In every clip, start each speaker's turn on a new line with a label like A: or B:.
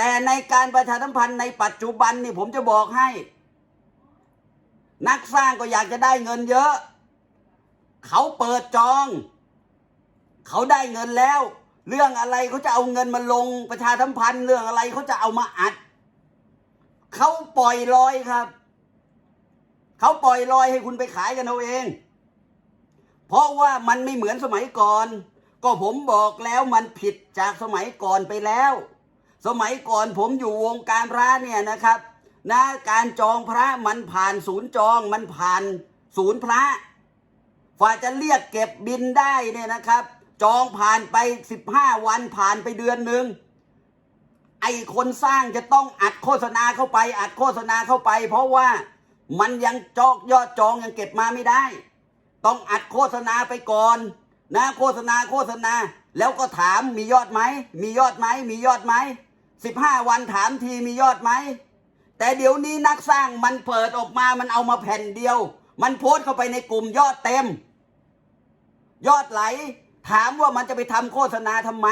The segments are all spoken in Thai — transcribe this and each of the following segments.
A: แต่ในการประชาสัมพันธ์ในปัจจุบันนี่ผมจะบอกให้ นักสร้างก็อยากจะได้เงินเยอะ เขาเปิดจอง เขาได้เงินแล้ว เรื่องอะไรเขาจะเอาเงินมาลงประชาสัมพันธ์เรื่องอะไรเขาจะเอามาอัด เขาปล่อยลอยครับ เขาปล่อยลอยให้คุณไปขายกันเอาเอง เพราะว่ามันไม่เหมือนสมัยก่อน ก็ผมบอกแล้วมันผิดจากสมัยก่อนไปแล้ว สมัยก่อนผมอยู่วงการพระเนี่ยนะครับนะการจองพระมันผ่านศูนย์จองมันผ่านศูนย์พระฝ่าจะเรียกเก็บบินได้เนี่ยนะครับ จองผ่านไป 15 วันผ่านไปเดือนหนึ่งไอ้คนสร้างจะต้องอัดโฆษณาเข้าไปอัดโฆษณาเข้าไป เพราะว่ามันยังจอกยอดจองยังเก็บมาไม่ได้ ต้องอัดโฆษณาไปก่อน นะโฆษณาโฆษณา แล้วก็ถามมียอดไหมมียอดไหมมียอดไหม สิบห้าวันถามทีมียอดไหม แต่เดี๋ยวนี้นักสร้างมันเปิดออกมามันเอามาแผ่นเดียว มันโพสต์เข้าไปในกลุ่มยอดเต็ม ยอดไหล ถามว่ามันจะไปทำโฆษณาทำไม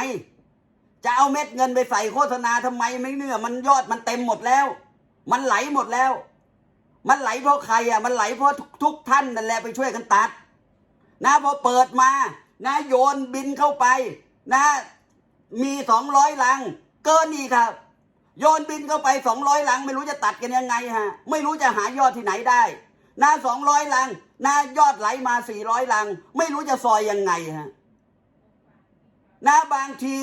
A: จะเอาเม็ดเงินไปใส่โฆษณาทำไมไม่เนื่อมันยอดมันเต็มหมดแล้ว มันไหลหมดแล้ว มันไหลเพราะใครอะ มันไหลเพราะทุกทุกท่านนั่นแหละไปช่วยกันตัด นะพอเปิดมา นะโยนบินเข้าไป นะ มีสองร้อยลัง เกินอีกครับ โยนบินเข้าไปสองร้อยลัง ไม่รู้จะตัดกันยังไงฮะ ไม่รู้จะหายอดที่ไหนได้นะสองร้อยลังนะยอดไหลมาสี่ร้อยลัง ไม่รู้จะซอยยังไงฮะนะบางที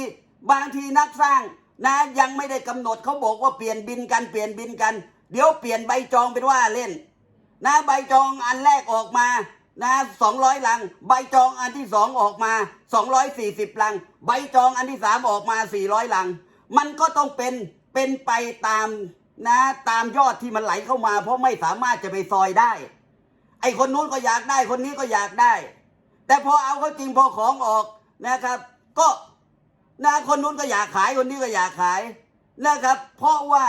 A: บางทีนักสร้างนะยังไม่ได้กำหนดเขาบอกว่าเปลี่ยนบินกันเปลี่ยนบินกัน เดี๋ยวเปลี่ยนใบจองเป็นว่าเล่น นะใบจองอันแรกออกมานะสองร้อยลัง ใบจองอันที่สองออกมาสองร้อยสี่สิบลัง ใบจองอันที่สามออกมาสี่ร้อยลัง มันก็ต้องเป็นเป็นไปตามนะตามยอดที่มันไหลเข้ามา เพราะไม่สามารถจะไปซอยได้ ไอคนนู้นก็อยากได้คนนี้ก็อยากได้ แต่พอเอาเข้าจริงพอของออกนะครับ ก็นะคนนู้นก็อยากขายคนนี้ก็อยากขายนะครับ เพราะว่า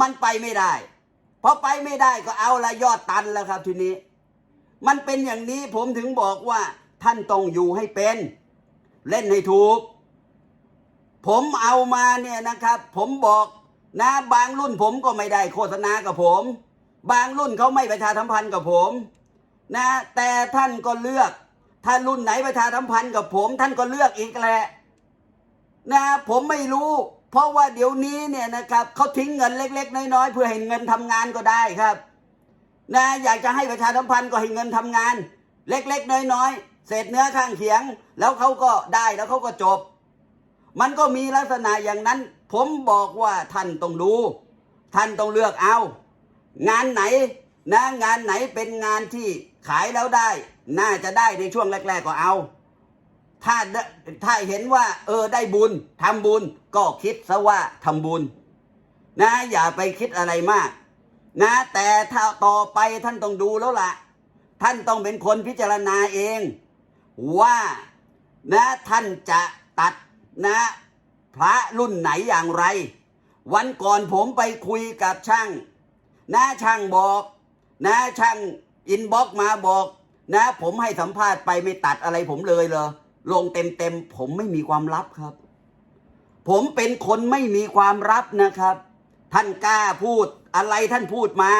A: มันไปไม่ได้พอไปไม่ได้ก็เอาละยอดตันแล้วครับทีนี้ มันเป็นอย่างนี้ผมถึงบอกว่าท่านต้องอยู่ให้เป็น เล่นให้ถูก ผมเอามาเนี่ยนะครับ ผมบอกนะบางรุ่นผมก็ไม่ได้โฆษณากับผม บางรุ่นเขาไม่ประชาสัมพันธ์กับผมนะแต่ท่านก็เลือก ถ้ารุ่นไหนประชาสัมพันธ์กับผม ท่านก็เลือกอีกแหละนะผมไม่รู้ เพราะว่าเดี๋ยวนี้เนี่ยนะครับเขาทิ้งเงินเล็ก ๆ น้อยๆเพื่อให้เงินทำงานก็ได้ครับนะอยากจะให้ประชาสัมพันธ์ก็ให้เงินทำงาน เล็กๆน้อยๆเศษเนื้อข้างเคียง แล้วเขาก็ได้แล้วเขาก็จบ มันก็มีลักษณะอย่างนั้น ผมบอกว่าท่านต้องดู ท่านต้องเลือกเอา งานไหนนะงานไหนเป็นงานที่ขายแล้วได้ น่าจะได้ในช่วงแรก ๆ ก็เอา ถ้าถ้าเห็นว่า เออได้บุญทำบุญก็คิดซะว่าทำบุญ นะ อย่าไปคิดอะไรมาก นะ แต่ถ้าต่อไปท่านต้องดูแล้วล่ะ ท่านต้องเป็นคนพิจารณาเอง ว่านะท่านจะตัด นะ พระรุ่นไหนอย่างไร วันก่อนผมไปคุยกับช่าง นะช่างบอกนะช่างอินบ็อกมาบอก นะ ผมให้สัมภาษณ์ไปไม่ตัดอะไรผมเลยเหรอลงเต็มเต็มผมไม่มีความลับครับ ผมเป็นคนไม่มีความลับนะครับ ท่านกล้าพูดอะไรท่านพูดมา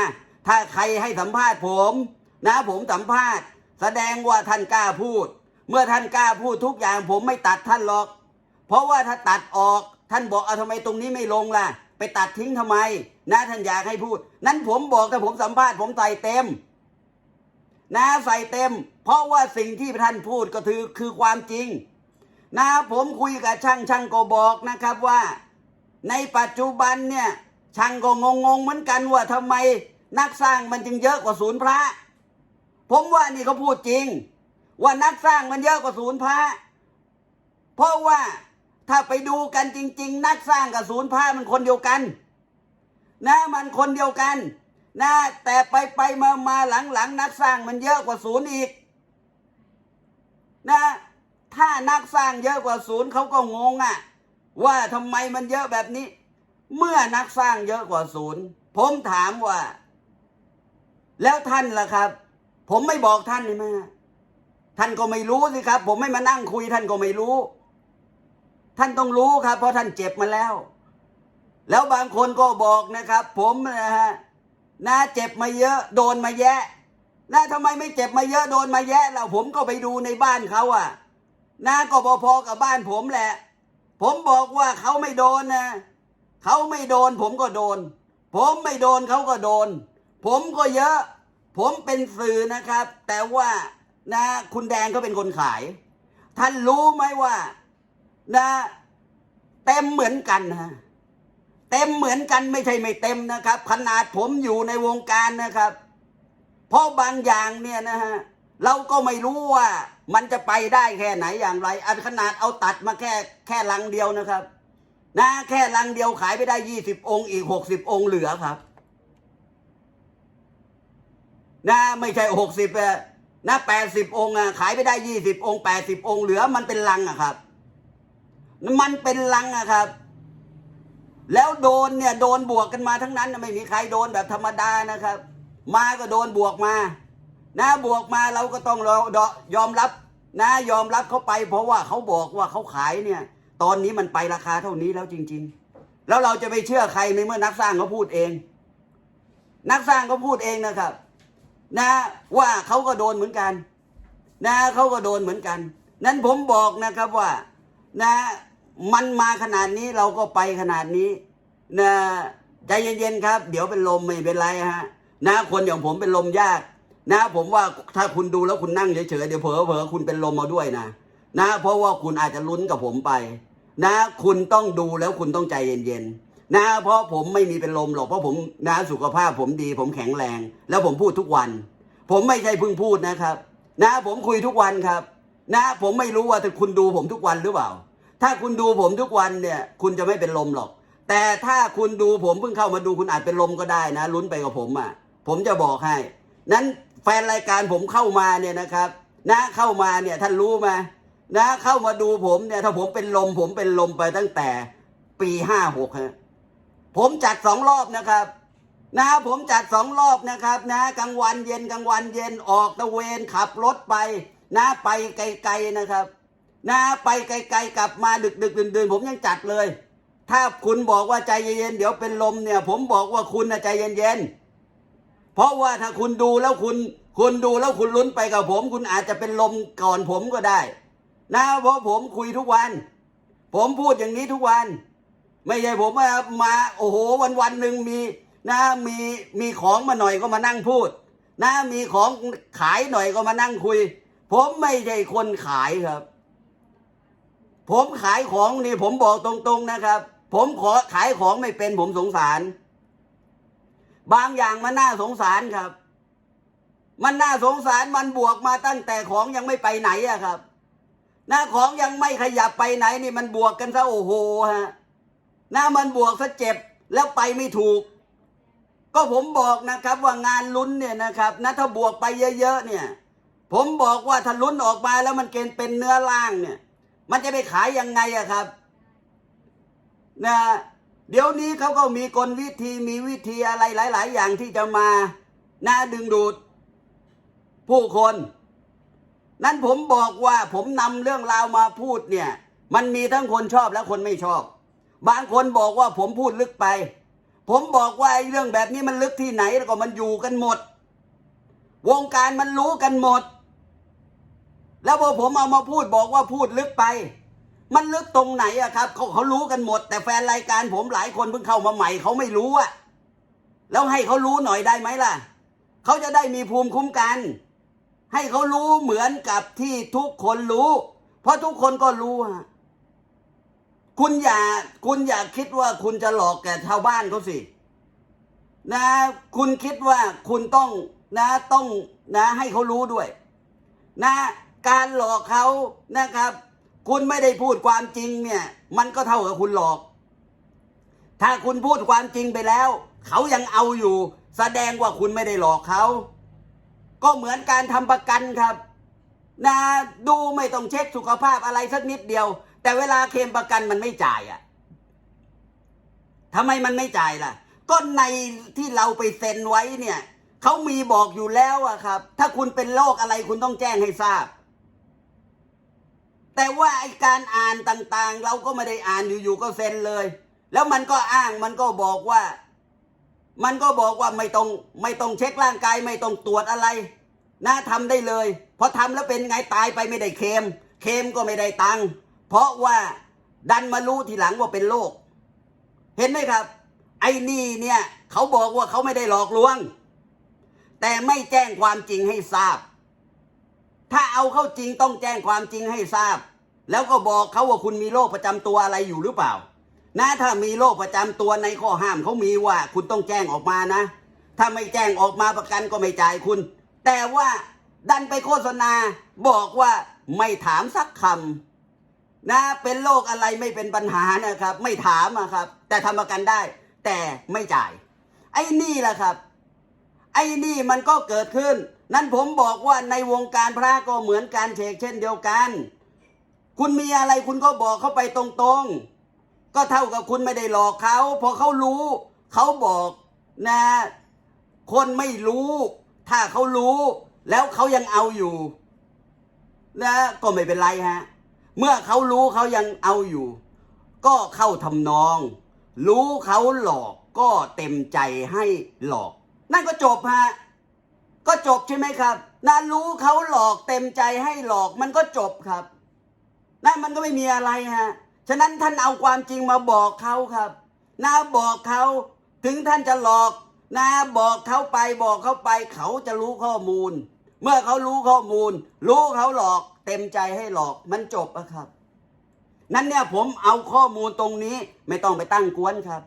A: ถ้าใครให้สัมภาษณ์ผม นะผมสัมภาษณ์ แสดงว่าท่านกล้าพูด เมื่อท่านกล้าพูดทุกอย่างผมไม่ตัดท่านหรอก เพราะว่าถ้าตัดออกท่านบอกเอาทำไมตรงนี้ไม่ลงล่ะ ไปตัดทิ้งทำไม นะท่านอยากให้พูด นั้นผมบอกถ้าผมสัมภาษณ์ผมใส่เต็ม นะใส่เต็ม เพราะว่าสิ่งที่ท่านพูดก็คือคือความจริง นะผมคุยกับช่างช่างก็บอกนะครับว่า ในปัจจุบันเนี่ยช่างก็งงงๆเหมือนกันว่าทำไมนักสร้างมันจึงเยอะกว่าศูนย์พระ ผมว่านี่เขาพูดจริง ว่านักสร้างมันเยอะกว่าศูนย์พระ เพราะว่า ถ้าไปดูกันจริง ๆ นักสร้างกับศูนย์พระมันคนเดียวกัน นะมันคนเดียวกัน นะ แต่ไปไปมามาหลังหลังๆนักสร้างมันเยอะกว่าศูนย์อีก นะ ถ้านักสร้างเยอะกว่าศูนย์เขาก็งงอะ่ะ ว่าทำไมมันเยอะแบบนี้ เมื่อนักสร้างเยอะกว่าศูนย์ผมถามว่า แล้วท่านล่ะครับ ผมไม่บอกท่านใช่ไหมท่านก็ไม่รู้สิครับ ผมไม่มานั่งคุยท่านก็ไม่รู้ ท่านต้องรู้ครับ เพราะท่านเจ็บมาแล้ว แล้วบางคนก็บอกนะครับ ผมนะฮะนะเจ็บมาเยอะ โดนมาแยะนะทำไมไม่เจ็บมาเยอะโดนมาแยะแล้วผมก็ไปดูในบ้านเขาอะนะก็พอๆกับบ้านผมแหละ ผมบอกว่าเขาไม่โดนนะเขาไม่โดน ผมก็โดน ผมไม่โดนเขาก็โดน ผมก็เยอะ ผมเป็นสื่อนะครับ แต่ว่านะคุณแดงก็เป็นคนขาย ท่านรู้ไหมว่า นะเต็มเหมือนกันนะเต็มเหมือนกันไม่ใช่ไม่เต็มนะครับ ขนาดผมอยู่ในวงการนะครับ เพราะบางอย่างเนี่ยนะฮะเราก็ไม่รู้ว่ามันจะไปได้แค่ไหนอย่างไรอันขนาดเอาตัดมาแค่แค่ลังเดียวนะครับ นะแค่ลังเดียวขายไปได้ยี่สิบองค์อีกหกสิบองค์เหลือครับ นะไม่ใช่หกสิบนะแปดสิบองค์อะขายไปได้ยี่สิบองค์แปดสิบองค์เหลือมันเป็นลังอะครับ มันเป็นลังอะครับ แล้วโดนเนี่ยโดนบวกกันมาทั้งนั้นไม่มีใครโดนแบบธรรมดานะครับ มาก็โดนบวกมา นะบวกมาเราก็ต้องรอยอมรับ นะยอมรับเขาไป เพราะว่าเขาบอกว่าเขาขายเนี่ย ตอนนี้มันไปราคาเท่านี้แล้วจริง ๆ แล้วเราจะไปเชื่อใครในเมื่อนักสร้างเขาพูดเอง นักสร้างเขาพูดเองนะครับ นะว่าเขาก็โดนเหมือนกัน นะเขาก็โดนเหมือนกัน นั้นผมบอกนะครับว่า นะ มันมาขนาดนี้เราก็ไปขนาดนี้นะใจเย็นๆครับ เดี๋ยวเป็นลมไม่เป็นไรฮะนะคนอย่างผมเป็นลมยาก นะ ผมว่าถ้าคุณดูแล้วคุณนั่งเฉยๆเดี๋ยวเผลอเผลอๆคุณเป็นลมมาด้วยนะนะ เพราะว่าคุณอาจจะลุ้นกับผมไป นะ คุณต้องดูแล้วคุณต้องใจเย็นๆนะ เพราะผมไม่มีเป็นลมหรอกเพราะผมนะสุขภาพผมดี ผมแข็งแรง แล้วผมพูดทุกวัน ผมไม่ใช่เพิ่งพูดนะครับ นะ ผมคุยทุกวันครับ นะ ผมไม่รู้ว่าแต่คุณดูผมทุกวันหรือเปล่า ถ้าคุณดูผมทุกวันเนี่ยคุณจะไม่เป็นลมหรอก แต่ถ้าคุณดูผมเพิ่งเข้ามาดูคุณอาจเป็นลมก็ได้นะลุ้นไปกับผมอะผมจะบอกให้ นั้นแฟนรายการผมเข้ามาเนี่ยนะครับนะเข้ามาเนี่ยท่านรู้ไหมนะเข้ามาดูผมเนี่ยถ้าผมเป็นลมผมเป็นลมไปตั้งแต่ปีห้าหกฮะผมจัดสองรอบนะครับ นะผมจัดสองรอบนะครับ นะกลางวันเย็นกลางวันเย็นออกตะเวนขับรถไป นะไปไกลๆนะครับ นะไปไกลๆกลับมาดึกดึกดื่นดื่นๆผมยังจัดเลย ถ้าคุณบอกว่าใจเย็นๆเดี๋ยวเป็นลมเนี่ย ผมบอกว่าคุณนะใจเย็นๆเพราะว่าถ้าคุณดูแล้วคุณ คุณดูแล้วคุณลุ้นไปกับผม คุณอาจจะเป็นลมก่อนผมก็ได้ นะเพราะผมคุยทุกวัน ผมพูดอย่างนี้ทุกวัน ไม่ใช่ผมมามาโอ้โหวันวันหนึ่งมีนะมีมีของมาหน่อยก็มานั่งพูด นะมีของขายหน่อยก็มานั่งคุย ผมไม่ใช่คนขายครับ ผมขายของนี่ผมบอกตรงๆนะครับ ผมขอขายของไม่เป็นผมสงสาร บางอย่างมันน่าสงสารครับ มันน่าสงสารมันบวกมาตั้งแต่ของยังไม่ไปไหนอะครับ หน้าของยังไม่ขยับไปไหนนี่มันบวกกันซะโอ้โหฮะหน้ามันบวกซะเจ็บแล้วไปไม่ถูก ก็ผมบอกนะครับว่างานลุ้นเนี่ยนะครับนะถ้าบวกไปเยอะๆเนี่ย ผมบอกว่าถ้าลุ้นออกมาแล้วมันเกณฑ์เป็นเนื้อล่างเนี่ย มันจะไปขายยังไงอะครับนะเดี๋ยวนี้เขาก็มีกลวิธีมีวิธีอะไรหลาย ๆ อย่างที่จะมาน่าดึงดูดผู้คน นั้นผมบอกว่าผมนำเรื่องราวมาพูดเนี่ย มันมีทั้งคนชอบและคนไม่ชอบ บางคนบอกว่าผมพูดลึกไป ผมบอกว่าไอ้เรื่องแบบนี้มันลึกที่ไหนแล้วก็มันอยู่กันหมด วงการมันรู้กันหมด แล้วพอผมเอามาพูดบอกว่าพูดลึกไป มันลึกตรงไหนอะครับเขาเขารู้กันหมด แต่แฟนรายการผมหลายคนเพิ่งเข้ามาใหม่เขาไม่รู้อะแล้วให้เขารู้หน่อยได้ไหมล่ะเขาจะได้มีภูมิคุ้มกัน ให้เขารู้เหมือนกับที่ทุกคนรู้ เพราะทุกคนก็รู้อะคุณอย่าคุณอย่าคิดว่าคุณจะหลอกแก่ชาวบ้านเขาสิ นะ คุณคิดว่าคุณต้องนะต้องนะให้เขารู้ด้วย นะ การหลอกเขานะครับ คุณไม่ได้พูดความจริงเนี่ย มันก็เท่ากับคุณหลอก ถ้าคุณพูดความจริงไปแล้ว เขายังเอาอยู่ แสดงว่าคุณไม่ได้หลอกเขา ก็เหมือนการทำประกันครับ นะดูไม่ต้องเช็คสุขภาพอะไรสักนิดเดียว แต่เวลาเคลมประกันมันไม่จ่ายอะ่ะทำไมมันไม่จ่ายล่ะ ก็ในที่เราไปเซ็นไว้เนี่ยเขามีบอกอยู่แล้วอะครับ ถ้าคุณเป็นโรคอะไรคุณต้องแจ้งให้ทราบ แต่ว่าไอการอ่านต่างๆ เราก็ไม่ได้อ่านอยู่ๆก็เซ็นเลย แล้วมันก็อ้างมันก็บอกว่า มันก็บอกว่าไม่ต้องไม่ต้องเช็คร่างกายไม่ต้องตรวจอะไรนะทำได้เลยพอทำแล้วเป็นไงตายไปไม่ได้เคม เคมก็ไม่ได้ตังค์เพราะว่าดันมารู้ทีหลังว่าเป็นโรคเห็นไหมครับ ไอ้นี่เนี่ยเขาบอกว่าเขาไม่ได้หลอกลวง แต่ไม่แจ้งความจริงให้ทราบ ถ้าเอาเข้าจริงต้องแจ้งความจริงให้ทราบ แล้วก็บอกเขาว่าคุณมีโรคประจำตัวอะไรอยู่หรือเปล่า นะถ้ามีโรคประจำตัวในข้อห้ามเขามีว่า คุณต้องแจ้งออกมานะ ถ้าไม่แจ้งออกมาประกันก็ไม่จ่ายคุณ แต่ว่าดันไปโฆษณาบอกว่าไม่ถามสักคำนะเป็นโรคอะไรไม่เป็นปัญหานะครับ ไม่ถามอะครับ แต่ทำประกันได้ แต่ไม่จ่าย ไอ้นี่แหละครับ ไอ้นี่มันก็เกิดขึ้น นั่นผมบอกว่าในวงการพระก็เหมือนการเชกเช่นเดียวกัน คุณมีอะไรคุณก็บอกเขาไปตรงๆ ก็เท่ากับคุณไม่ได้หลอกเขาพอเขารู้เขาบอกนะ คนไม่รู้ ถ้าเขารู้ แล้วเขายังเอาอยู่ นะ ก็ไม่เป็นไรฮะ เมื่อเขารู้เขายังเอาอยู่ ก็เข้าทำนอง รู้เขาหลอกก็เต็มใจให้หลอก นั่นก็จบฮะก็จบใช่ไหมครับนะรู้เขาหลอกเต็มใจให้หลอกมันก็จบครับ นั่นมันก็ไม่มีอะไรฮะ ฉะนั้นท่านเอาความจริงมาบอกเขาครับนะบอกเขาถึงท่านจะหลอกนะบอกเขาไปบอกเขาไปเขาจะรู้ข้อมูล เมื่อเขารู้ข้อมูล รู้เขาหลอก เต็มใจให้หลอกมันจบอะครับ นั้นเนี่ยผมเอาข้อมูลตรงนี้ไม่ต้องไปตั้งกวนครับ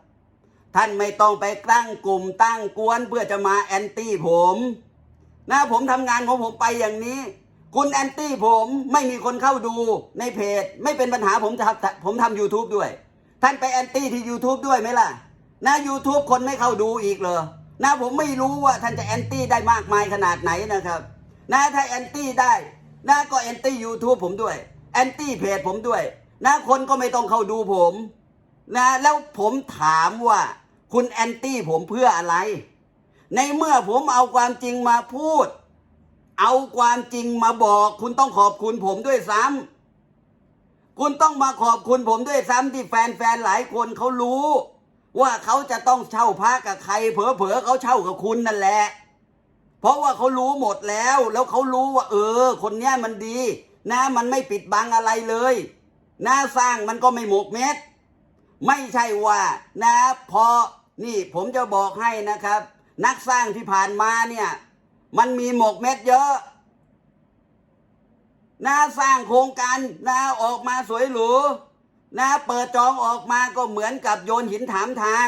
A: ท่านไม่ต้องไปตั้งกลุ่มตั้งกวนเพื่อจะมาแอนตี้ผม นะผมทำงานของผมไปอย่างนี้ คุณแอนตี้ผมไม่มีคนเข้าดูในเพจ ไม่เป็นปัญหาผมจะผมทำ YouTube ด้วย ท่านไปแอนตี้ที่ YouTube ด้วยไหมล่ะนะ YouTube คนไม่เข้าดูอีกเลยนะผมไม่รู้ว่าท่านจะแอนตี้ได้มากมายขนาดไหนนะครับ นะถ้าแอนตี้ได้นะก็แอนตี้ YouTube ผมด้วยแอนตี้เพจผมด้วย นะคนก็ไม่ต้องเข้าดูผมนะแล้วผมถามว่าคุณแอนตี้ผมเพื่ออะไร ในเมื่อผมเอาความจริงมาพูด เอาความจริงมาบอก คุณต้องขอบคุณผมด้วยซ้ำคุณต้องมาขอบคุณผมด้วยซ้ำที่แฟนๆหลายคนเขารู้ ว่าเขาจะต้องเช่าพระกับใคร เผลอๆเขาเช่ากับคุณนั่นแหละ เพราะว่าเขารู้หมดแล้ว แล้วเขารู้ว่า เออ คนเนี้ยมันดี นะ มันไม่ปิดบังอะไรเลยหนะสร้างมันก็ไม่หมกเม็ด ไม่ใช่ว่า นะพอนี่ผมจะบอกให้นะครับ นักสร้างที่ผ่านมาเนี่ย มันมีหมกเม็ดเยอะนะสร้างโครงการนะออกมาสวยหรูนะเปิดจองออกมาก็เหมือนกับโยนหินถามทาง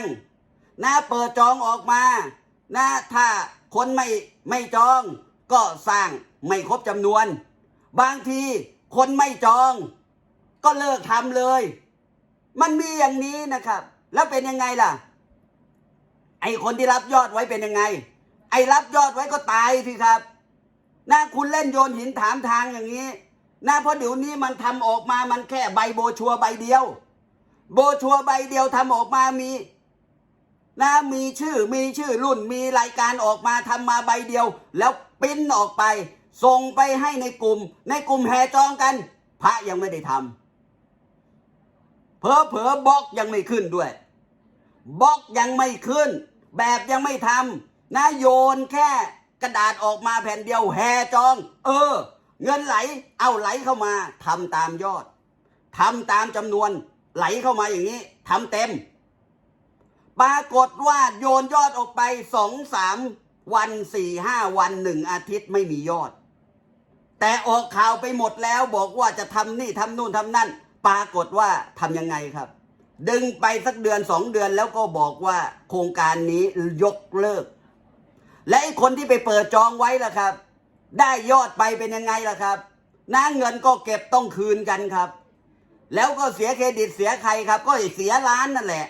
A: นะเปิดจองออกมานะถ้าคนไม่ไม่จอง ก็สร้างไม่ครบจำนวน บางทีคนไม่จอง ก็เลิกทำเลย มันมีอย่างนี้นะครับ แล้วเป็นยังไงล่ะ ไอคนที่รับยอดไว้เป็นยังไง ไอ้รับยอดไว้ก็ตายสิครับนะคุณเล่นโยนหินถามทางอย่างนี้นะเพราะเดี๋ยวนี้มันทำออกมามันแค่ใบโบชัวใบเดียว โบชัวใบเดียวทำออกมามีนะมีชื่อมีชื่อรุ่นมีรายการออกมาทำมาใบเดียว แล้วปิ้นออกไป ส่งไปให้ในกลุ่ม ในกลุ่มแห่จองกัน พระยังไม่ได้ทำเผลอเผลอบล็อกยังไม่ขึ้นด้วยบล็อกยังไม่ขึ้น แบบยังไม่ทำ นะโยนแค่กระดาษออกมาแผ่นเดียวแห่จอง เออ เงินไหลเอาไหลเข้ามาทำตามยอดทำตามจำนวนไหลเข้ามาอย่างนี้ทำเต็ม ปรากฏว่าโยนยอดออกไปสองสามวันสี่ห้าวันหนึ่งอาทิตย์ไม่มียอด แต่ออกข่าวไปหมดแล้วบอกว่าจะทำนี่ทำนู่นทำนั่น ปรากฏว่าทำยังไงครับ ดึงไปสักเดือนสองเดือนแล้วก็บอกว่าโครงการนี้ยกเลิก และไอ้คนที่ไปเปิดจองไว้ล่ะครับ ได้ยอดไปเป็นยังไงล่ะครับน้าเงินก็เก็บต้องคืนกันครับ แล้วก็เสียเครดิตเสียใครครับ ก็เสียร้านนั่นแหละ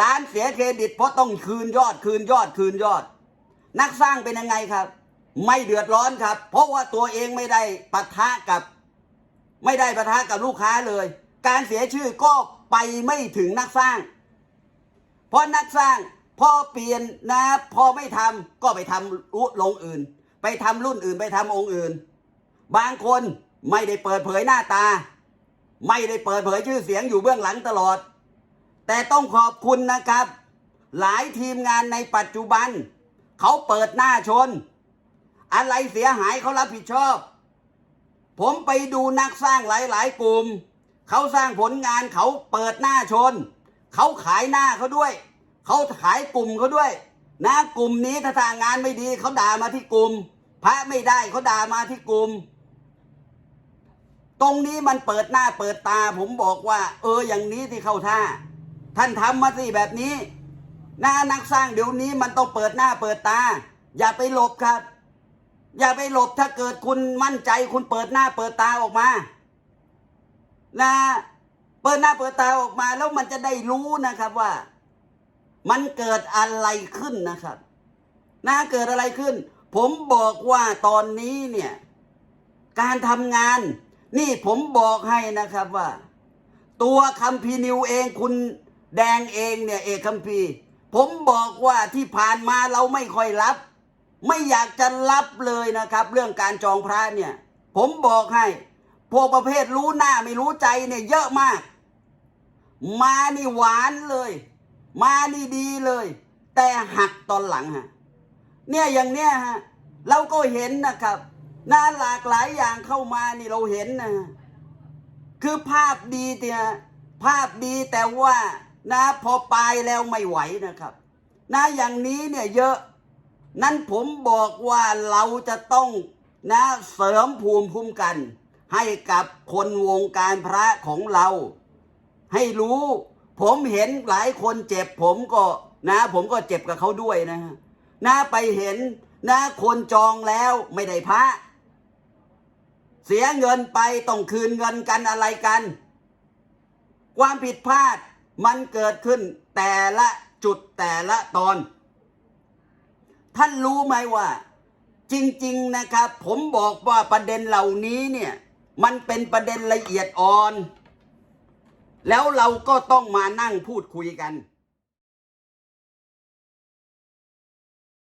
A: ร้านเสียเครดิตเพราะต้องคืนยอดคืนยอดคืนยอด นักสร้างเป็นยังไงครับ ไม่เดือดร้อนครับ เพราะว่าตัวเองไม่ได้ปะทะกับ ไม่ได้ปะทะกับลูกค้าเลย การเสียชื่อก็ไปไม่ถึงนักสร้าง เพราะนักสร้าง พอเปลี่ยนนะ พอไม่ทำก็ไปทำอุลงอื่น ไปทำรุ่นอื่นไปทำองค์อื่น บางคนไม่ได้เปิดเผยหน้าตา ไม่ได้เปิดเผยชื่อเสียงอยู่เบื้องหลังตลอด แต่ต้องขอบคุณนะครับ หลายทีมงานในปัจจุบัน เขาเปิดหน้าชน อะไรเสียหายเขารับผิดชอบ ผมไปดูนักสร้างหลายๆกลุ่ม เขาสร้างผลงานเขาเปิดหน้าชน เขาขายหน้าเขาด้วย เขาขายกลุ่มเขาด้วย นะกลุ่มนี้ถ้าทางงานไม่ดีเขาด่ามาที่กลุ่ม พระไม่ได้เขาด่ามาที่กลุ่ม ตรงนี้มันเปิดหน้าเปิดตา ผมบอกว่า เอออย่างนี้ที่เข้าท่า ท่านทำมาสิแบบนี้นะนักสร้างเดี๋ยวนี้มันต้องเปิดหน้าเปิดตา อย่าไปหลบครับ อย่าไปหลบถ้าเกิดคุณมั่นใจคุณเปิดหน้าเปิดตาออกมา นะ เปิดหน้าเปิดตาออกมาแล้วมันจะได้รู้นะครับว่า มันเกิดอะไรขึ้นนะครับนะเกิดอะไรขึ้น ผมบอกว่าตอนนี้เนี่ย การทำงาน นี่ผมบอกให้นะครับว่า ตัวคัมพีนิวเองคุณแดงเองเนี่ยเอกคัมพีผมบอกว่าที่ผ่านมาเราไม่ค่อยรับ ไม่อยากจะรับเลยนะครับ เรื่องการจองพระเนี่ย ผมบอกให้พวกประเภทรู้หน้าไม่รู้ใจเนี่ยเยอะมาก มานี่หวานเลย มานี่ดีเลย แต่หักตอนหลังฮะเนี่ยอย่างเนี้ยฮะเราก็เห็นนะครับนะหลากหลายอย่างเข้ามานี่เราเห็นนะคือภาพดีเนี่ยภาพดีแต่ว่านะพอปลายแล้วไม่ไหวนะครับนะอย่างนี้เนี่ยเยอะ นั้นผมบอกว่าเราจะต้องนะเสริมภูมิคุ้มกัน ให้กับคนวงการพระของเรา ให้รู้ ผมเห็นหลายคนเจ็บ ผมก็นะ ผมก็เจ็บกับเขาด้วยนะฮะนะไปเห็นนะคนจองแล้วไม่ได้พระ เสียเงินไปต้องคืนเงินกันอะไรกัน ความผิดพลาดมันเกิดขึ้นแต่ละจุดแต่ละตอน ท่านรู้ไหมว่า จริง ๆนะครับ ผมบอกว่าประเด็นเหล่านี้เนี่ย มันเป็นประเด็นละเอียดอ่อน แล้วเราก็ต้องมานั่งพูดคุยกัน